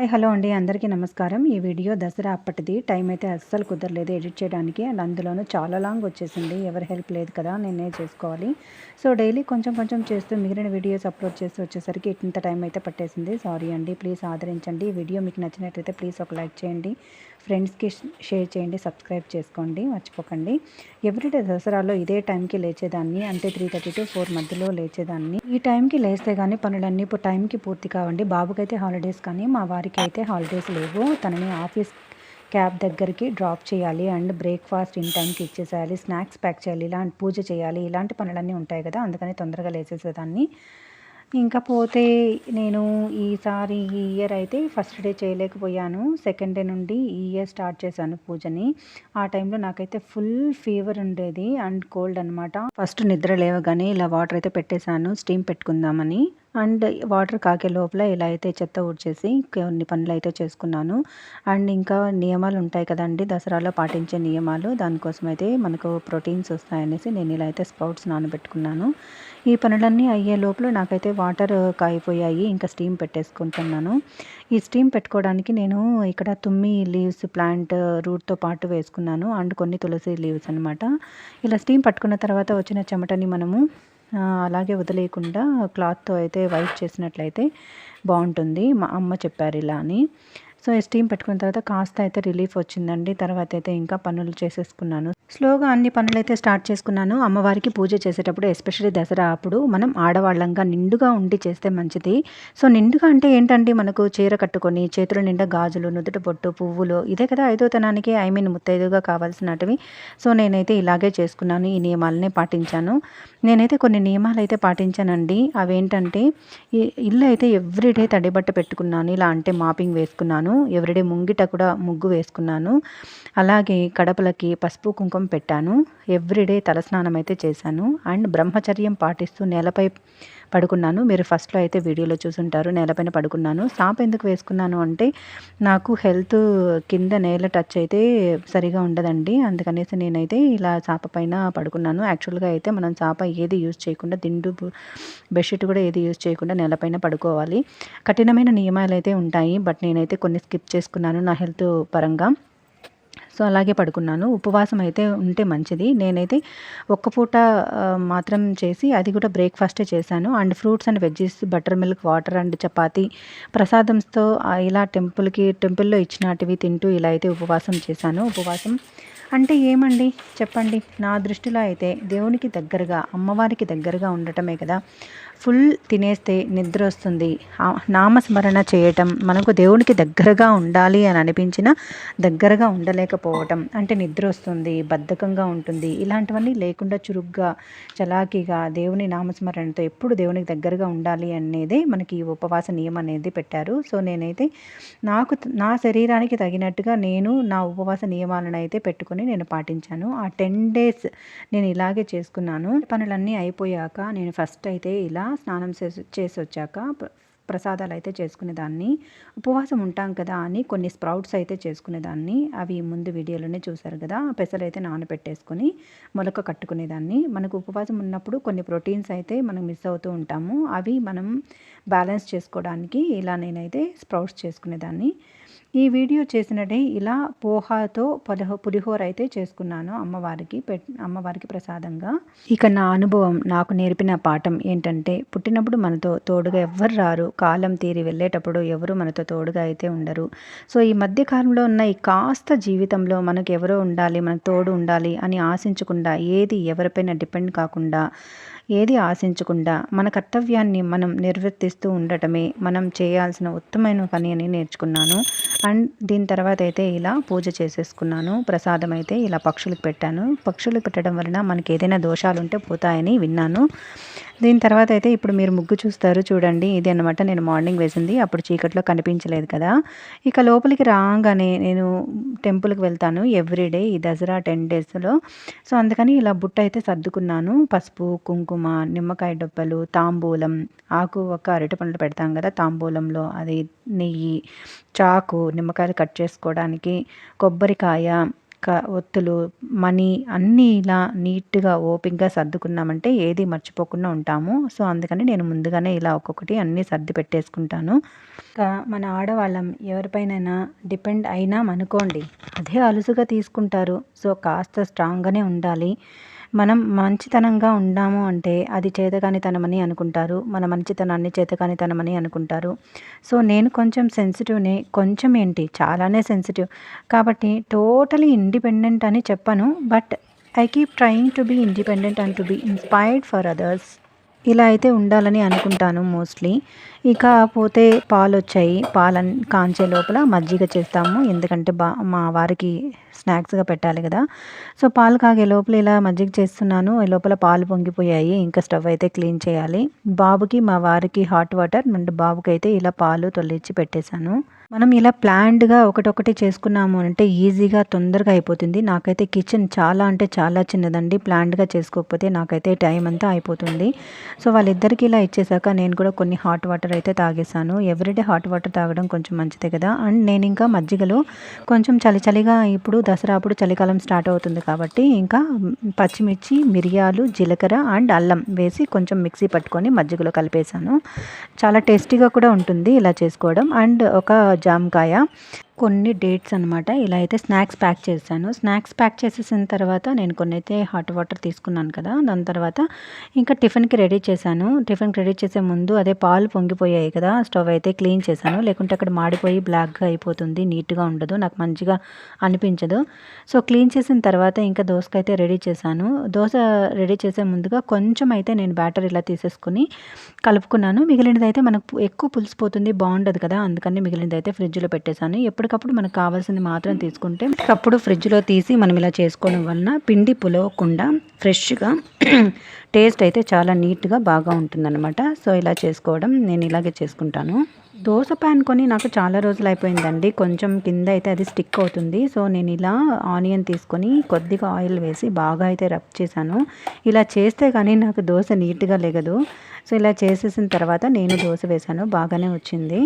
Hi hello అండి. అందరికీ నమస్కారం. ఈ వీడియో దసరా అప్పటిది. టైం అయితే అస్సలు కుదరలేదు ఎడిట్ చేయడానికి. అండ్ అందులోనూ చాలా లాంగ్ వచ్చేసింది. ఎవరి హెల్ప్ లేదు కదా నేనే చేసుకోవాలి. సో డైలీ కొంచెం కొంచెం చేస్తూ మిగిలిన వీడియోస్ అప్లోడ్ చేస్తూ వచ్చేసరికి ఇంత టైం అయితే పట్టేసింది. సారీ అండి. ప్లీజ్ ఆదరించండి. వీడియో మీకు నచ్చినట్లయితే ప్లీజ్ ఒక లైక్ చేయండి. ఫ్రెండ్స్కి షేర్ చేయండి. సబ్స్క్రైబ్ చేసుకోండి. మర్చిపోకండి. ఎవ్రీడే దసరాలో ఇదే టైంకి లేచేదాన్ని. అంటే త్రీ థర్టీ టు ఫోర్ మధ్యలో లేచేదాన్ని. ఈ టైంకి లేస్తే కానీ పనులన్నీ ఇప్పుడు టైంకి పూర్తి కావండి. బాబుకైతే హాలిడేస్ కానీ మా వారికి అయితే హాలిడేస్ లేవు. తనని ఆఫీస్ క్యాబ్ దగ్గరికి డ్రాప్ చేయాలి అండ్ బ్రేక్ఫాస్ట్ ఇన్ టైంకి ఇచ్చేసేయాలి స్నాక్స్ ప్యాక్ చేయాలి ఇలాంటి పూజ చేయాలి ఇలాంటి పనులన్నీ ఉంటాయి కదా. అందుకని తొందరగా లేచేసేదాన్ని ఇంకా పోతే నేను ఈసారి ఈ ఇయర్ అయితే ఫస్ట్ డే చేయలేకపోయాను. సెకండ్ డే నుండి ఈ ఇయర్ స్టార్ట్ చేశాను పూజని. ఆ టైంలో నాకైతే ఫుల్ ఫీవర్ ఉండేది అండ్ కోల్డ్ అనమాట ఫస్ట్ నిద్ర లేవగానే ఇలా వాటర్ అయితే పెట్టేశాను స్టీమ్ పెట్టుకుందామని. అండ్ వాటర్ కాకే లోపల ఇలా అయితే చెత్త ఊడ్చేసి కొన్ని పనులు అయితే చేసుకున్నాను. అండ్ ఇంకా నియమాలు ఉంటాయి కదండి దసరాలో పాటించే నియమాలు. దానికోసం అయితే మనకు ప్రోటీన్స్ వస్తాయనేసి నేను ఇలా అయితే స్ప్రౌట్స్ నానబెట్టుకున్నాను. ఈ పనులన్నీ అయ్యే లోపల నాకైతే వాటర్ కాయిపోయాయి ఇంకా స్టీమ్ పెట్టేసుకుంటున్నాను. ఈ స్టీమ్ పెట్టుకోవడానికి నేను ఇక్కడ తుమ్మి లీవ్స్ ప్లాంట్ రూట్తో పాటు వేసుకున్నాను. అండ్ కొన్ని తులసి లీవ్స్ అనమాట ఇలా స్టీమ్ పట్టుకున్న తర్వాత వచ్చిన చెమటని మనము అలాగే వదిలేయకుండా క్లాత్తో అయితే వైప్ చేసినట్లయితే బాగుంటుంది. మా అమ్మ చెప్పారు ఇలా అని. సో స్టీమ్ పెట్టుకున్న తర్వాత కాస్త అయితే రిలీఫ్ వచ్చిందండి. తర్వాత అయితే ఇంకా పనులు చేసేసుకున్నాను. స్లోగా అన్ని పనులైతే స్టార్ట్ చేసుకున్నాను. అమ్మవారికి పూజ చేసేటప్పుడు ఎస్పెషల్లీ దసరా అప్పుడు మనం ఆడవాళ్ళంగా నిండుగా ఉండి చేస్తే మంచిది. సో నిండుగా అంటే ఏంటంటే మనకు చీర కట్టుకొని చేతుల నిండా గాజులు నుదుట బొట్టు పువ్వులు ఇదే కదా ఐదోతనానికి ఐ మీన్ ముత్తైదుగా కావాల్సినటివి. సో నేనైతే ఇలాగే చేసుకున్నాను. ఈ నియమాలనే పాటించాను. నేనైతే కొన్ని నియమాలు అయితే పాటించానండి. అవేంటంటే ఇల్లు అయితే ఎవ్రీడే తడిబట్ట పెట్టుకున్నాను. ఇలా అంటే మాపింగ్ వేసుకున్నాను. ఎవ్రీడే ముంగిట కూడా ముగ్గు వేసుకున్నాను. అలాగే కడపలకి పసుపు కుంకుమ పెట్టాను. ఎవ్రీడే తలస్నానం అయితే చేశాను. అండ్ బ్రహ్మచర్యం పాటిస్తూ నేలపై పడుకున్నాను. మీరు ఫస్ట్లో అయితే వీడియోలో చూసుంటారు. నేలపైన పడుకున్నాను. సాప ఎందుకు వేసుకున్నాను అంటే నాకు హెల్త్ కింద నేల టచ్ అయితే సరిగా ఉండదండి. అందుకనేసి నేనైతే ఇలా చాప పైన పడుకున్నాను. యాక్చువల్గా అయితే మనం చాప ఏది యూజ్ చేయకుండా దిండు బెడ్షీట్ కూడా ఏది యూజ్ చేయకుండా నేలపైన పడుకోవాలి. కఠినమైన నియమాలు అయితే ఉంటాయి. బట్ నేనైతే కొన్ని స్కిప్ చేసుకున్నాను నా హెల్త్ పరంగా. సో అలాగే పడుకున్నాను. ఉపవాసం అయితే ఉంటే మంచిది. నేనైతే ఒక్క పూట మాత్రం చేసి అది కూడా బ్రేక్ఫాస్టే చేశాను. And fruits and veggies butter milk water and chapati ప్రసాదంతో ఇలా టెంపుల్కి టెంపుల్లో ఇచ్చినటివి తింటూ ఇలా అయితే ఉపవాసం చేశాను. ఉపవాసం అంటే ఏమండి? చెప్పండి. నా దృష్టిలో అయితే దేవునికి దగ్గరగా అమ్మవారికి దగ్గరగా ఉండటమే కదా. ఫుల్ తినేస్తే నిద్ర వస్తుంది. నామస్మరణ చేయటం మనకు దేవునికి దగ్గరగా ఉండాలి అని అనిపించిన దగ్గరగా ఉండలేకపోవటం. అంటే నిద్ర వస్తుంది బద్ధకంగా ఉంటుంది ఇలాంటివన్నీ లేకుండా చురుగ్గా చలాకీగా దేవుని నామస్మరణతో ఎప్పుడు దేవునికి దగ్గరగా ఉండాలి అనేది మనకి ఈ ఉపవాస నియమం అనేది పెట్టారు. సో నేనైతే నాకు నా శరీరానికి తగినట్టుగా నేను నా ఉపవాస నియమాలను అయితే పెట్టుకుని నేను పాటించాను. ఆ టెన్ డేస్ నేను ఇలాగే చేసుకున్నాను. పనులన్నీ అయిపోయాక నేను ఫస్ట్ అయితే ఇలా స్నానం చేసి చేసి వచ్చాక ప్రసాదాలు అయితే చేసుకునేదాన్ని. ఉపవాసం ఉంటాం కదా అని కొన్ని స్ప్రౌట్స్ అయితే చేసుకునేదాన్ని. అవి ముందు వీడియోలోనే చూశారు కదా. పెసలు అయితే నానబెట్టేసుకొని మొలక కట్టుకునేదాన్ని. మనకు ఉపవాసం ఉన్నప్పుడు కొన్ని ప్రోటీన్స్ అయితే మనం మిస్ అవుతూ ఉంటాము. అవి మనం బ్యాలెన్స్ చేసుకోవడానికి ఇలా నేనైతే స్ప్రౌట్స్ చేసుకునేదాన్ని. ఈ వీడియో చేసినట్టే ఇలా పోహాతో పులిహో పులిహోర అయితే చేసుకున్నాను అమ్మవారికి పెట్ అమ్మవారికి ప్రసాదంగా. ఇక నా అనుభవం నాకు నేర్పిన పాఠం ఏంటంటే పుట్టినప్పుడు మనతో తోడుగా ఎవ్వరు రారు. కాలం తీరి వెళ్ళేటప్పుడు ఎవరు మనతో తోడుగా అయితే ఉండరు. సో ఈ మధ్య కాలంలో ఉన్న ఈ కాస్త జీవితంలో మనకు ఎవరో ఉండాలి మనకు తోడు ఉండాలి అని ఆశించకుండా ఏది ఎవరిపైన డిపెండ్ కాకుండా ఏది ఆశించకుండా మన కర్తవ్యాన్ని మనం నిర్వర్తిస్తూ ఉండటమే మనం చేయాల్సిన ఉత్తమైన పని అని నేర్చుకున్నాను. అండ్ దీని తర్వాత అయితే ఇలా పూజ చేసేసుకున్నాను. ప్రసాదం అయితే ఇలా పక్షులకు పెట్టాను. పక్షులకు పెట్టడం వలన మనకి ఏదైనా దోషాలు ఉంటే పోతాయని విన్నాను. దీని తర్వాత అయితే ఇప్పుడు మీరు ముగ్గు చూస్తారు చూడండి. ఇది అనమాట నేను మార్నింగ్ వేసింది. అప్పుడు చీకట్లో కనిపించలేదు కదా. ఇక లోపలికి రాగానే నేను టెంపుల్కి వెళ్తాను ఎవ్రీడే ఈ దసరా టెన్ డేస్లో. సో అందుకని ఇలా బుట్ట అయితే సర్దుకున్నాను. పసుపు కుంకుమ నిమ్మకాయ డొప్పలు తాంబూలం ఆకు ఒక అరటి పండ్లు పెడతాం కదా. తాంబూలంలో అది నెయ్యి చాకు నిమ్మకాయలు కట్ చేసుకోవడానికి కొబ్బరికాయ క ఒత్తులు మనీ అన్నీ ఇలా నీట్గా ఓపిక్గా సర్దుకున్నామంటే ఏది మర్చిపోకుండా ఉంటాము. సో అందుకని నేను ముందుగానే ఇలా ఒక్కొక్కటి అన్నీ సర్ది పెట్టేసుకుంటాను. ఇంకా మన ఆడవాళ్ళం ఎవరిపైనైనా డిపెండ్ అయినాం అనుకోండి అదే అలుసుగా తీసుకుంటారు. సో కాస్త స్ట్రాంగ్గానే ఉండాలి. మనం మంచితనంగా ఉన్నాము అంటే అది చేతకానితనమని అనుకుంటారు. మన మంచితనాన్ని చేతకానితనమని అనుకుంటారు. సో నేను కొంచెం సెన్సిటివ్నే కొంచెం ఏంటి చాలానే సెన్సిటివ్ కాబట్టి టోటలీ ఇండిపెండెంట్ అని చెప్పను. But I keep trying to be independent and to be inspired for others ఇలా అయితే ఉండాలని అనుకుంటాను మోస్ట్లీ. ఇక పోతే పాలు వచ్చాయి పాలు కాంచే లోపల మజ్జిగ చేస్తాము. ఎందుకంటే బా మా వారికి స్నాక్స్గా పెట్టాలి కదా. సో పాలు కాగే లోపల ఇలా మజ్జిగ చేస్తున్నాను. ఈ లోపల పాలు పొంగిపోయాయి. ఇంకా స్టవ్ అయితే క్లీన్ చేయాలి. బాబుకి మా వారికి హాట్ వాటర్ అండ్ బాబుకి అయితే ఇలా పాలు తొలిచి పెట్టేశాను. మనం ఇలా ప్లాన్డ్గా ఒకటొకటి చేసుకున్నాము అంటే ఈజీగా తొందరగా అయిపోతుంది. నాకైతే కిచెన్ చాలా అంటే చాలా చిన్నదండి. ప్లాన్డ్గా చేసుకోకపోతే నాకైతే టైం అంతా అయిపోతుంది. సో వాళ్ళిద్దరికి ఇలా ఇచ్చేసాక నేను కూడా కొన్ని హాట్ వాటర్ అయితే తాగేశాను. ఎవ్రీడే హాట్ వాటర్ తాగడం కొంచెం మంచిదే కదా. అండ్ నేను ఇంకా మజ్జిగలో కొంచెం చలి చలిగా ఇప్పుడు దసరా అప్పుడు చలికాలం స్టార్ట్ అవుతుంది కాబట్టి ఇంకా పచ్చిమిర్చి మిరియాలు జీలకర్ర అండ్ అల్లం వేసి కొంచెం మిక్సీ పట్టుకొని మజ్జిగలో కలిపేశాను. చాలా టేస్టీగా కూడా ఉంటుంది ఇలా చేసుకోవడం. అండ్ ఒక जाम गाया। కొన్ని డేట్స్ అనమాట ఇలా అయితే స్నాక్స్ ప్యాక్ చేశాను. స్నాక్స్ ప్యాక్ చేసేసిన తర్వాత నేను కొన్ని అయితే హాట్ వాటర్ తీసుకున్నాను కదా. దాని తర్వాత ఇంకా టిఫిన్కి రెడీ చేశాను. టిఫిన్కి రెడీ చేసే ముందు అదే పాలు పొంగిపోయాయి కదా. స్టవ్ అయితే క్లీన్ చేశాను. లేకుంటే అక్కడ మాడిపోయి బ్లాక్గా అయిపోతుంది. నీట్గా ఉండదు. నాకు మంచిగా అనిపించదు. సో క్లీన్ చేసిన తర్వాత ఇంకా దోసకైతే అయితే రెడీ చేశాను. దోశ రెడీ చేసే ముందుగా కొంచెం అయితే నేను బ్యాటర్ ఇలా తీసేసుకుని కలుపుకున్నాను. మిగిలినది అయితే మనకు ఎక్కువ పులిసిపోతుంది. బాగుండదు కదా. అందుకని మిగిలినది అయితే ఫ్రిడ్జ్లో పెట్టేశాను. ఎప్పుడు ఎప్పటికప్పుడు మనకు కావాల్సింది మాత్రం తీసుకుంటే అప్పుడు ఫ్రిడ్జ్లో తీసి మనం ఇలా చేసుకోవడం వలన పిండి పులవకుండా ఫ్రెష్గా టేస్ట్ అయితే చాలా నీట్గా బాగా ఉంటుందన్నమాట. సో ఇలా చేసుకోవడం నేను ఇలాగే చేసుకుంటాను. దోశ ప్యాన్ కొని నాకు చాలా రోజులు అయిపోయిందండి. కొంచెం కింద అయితే అది స్టిక్ అవుతుంది. సో నేను ఇలా ఆనియన్ తీసుకొని కొద్దిగా ఆయిల్ వేసి బాగా అయితే రబ్ చేశాను. ఇలా చేస్తే కానీ నాకు దోశ నీట్గా లేగదు. సో ఇలా చేసేసిన తర్వాత నేను దోశ వేశాను. బాగానే వచ్చింది.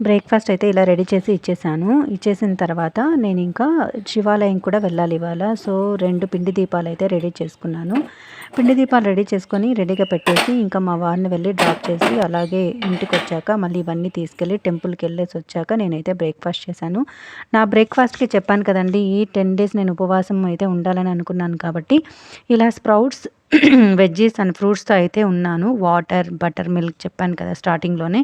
బ్రేక్ఫాస్ట్ అయితే ఇలా రెడీ చేసి ఇచ్చేసాను. ఇచ్చేసిన తర్వాత నేను ఇంకా శివాలయం కూడా వెళ్ళాలి ఇవాళ. సో రెండు పిండి దీపాలు అయితే రెడీ చేసుకున్నాను. పిండి దీపాలు రెడీ చేసుకొని రెడీగా పెట్టేసి ఇంకా మా వారిని వెళ్ళి డ్రాప్ చేసి అలాగే ఇంటికి వచ్చాక మళ్ళీ ఇవన్నీ తీసుకెళ్ళి టెంపుల్కి వెళ్ళేసి వచ్చాక నేనైతే బ్రేక్ఫాస్ట్ చేశాను. నా బ్రేక్ఫాస్ట్కి చెప్పాను కదండి ఈ టెన్ డేస్ నేను ఉపవాసం అయితే ఉండాలని అనుకున్నాను కాబట్టి ఇలా స్ప్రౌట్స్ వెజ్జీస్ అండ్ ఫ్రూట్స్తో అయితే ఉన్నాను. వాటర్ బటర్ మిల్క్ చెప్పాను కదా స్టార్టింగ్లోనే.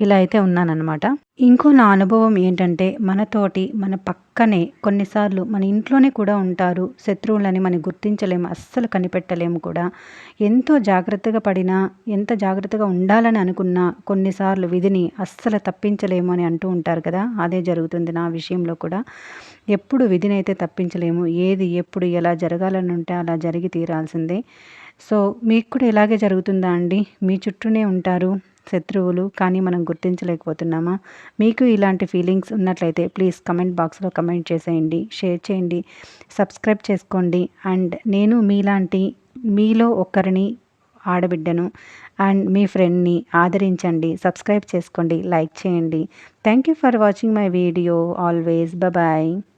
ఇలా అయితే ఉన్నానన్నమాట. ఇంకో నా అనుభవం ఏంటంటే మనతోటి మన పక్కనే కొన్నిసార్లు మన ఇంట్లోనే కూడా ఉంటారు శత్రువులని మనం గుర్తించలేము అస్సలు కనిపెట్టలేము కూడా. ఎంతో జాగ్రత్తగా పడినా ఎంత జాగ్రత్తగా ఉండాలని అనుకున్నా కొన్నిసార్లు విధిని అస్సలు తప్పించలేము అని అంటూ ఉంటారు కదా అదే జరుగుతుంది నా విషయంలో కూడా. ఎప్పుడు విధిని అయితే తప్పించలేము ఏది ఎప్పుడు ఎలా జరగాలని ఉంటే అలా జరిగి తీరాల్సిందే. సో మీకు కూడా ఇలాగే జరుగుతుందా అండి? మీ చుట్టూనే ఉంటారు శత్రువులు కానీ మనం గుర్తించలేకపోతున్నామా? మీకు ఇలాంటి ఫీలింగ్స్ ఉన్నట్లయితే ప్లీజ్ కమెంట్ బాక్స్లో కమెంట్ చేసేయండి షేర్ చేయండి సబ్స్క్రైబ్ చేసుకోండి. అండ్ నేను మీలాంటి మీలో ఒక్కరిని ఆడబిడ్డను అండ్ మీ ఫ్రెండ్ని ఆదరించండి సబ్స్క్రైబ్ చేసుకోండి లైక్ చేయండి. Thank you for watching my video. Always. Bye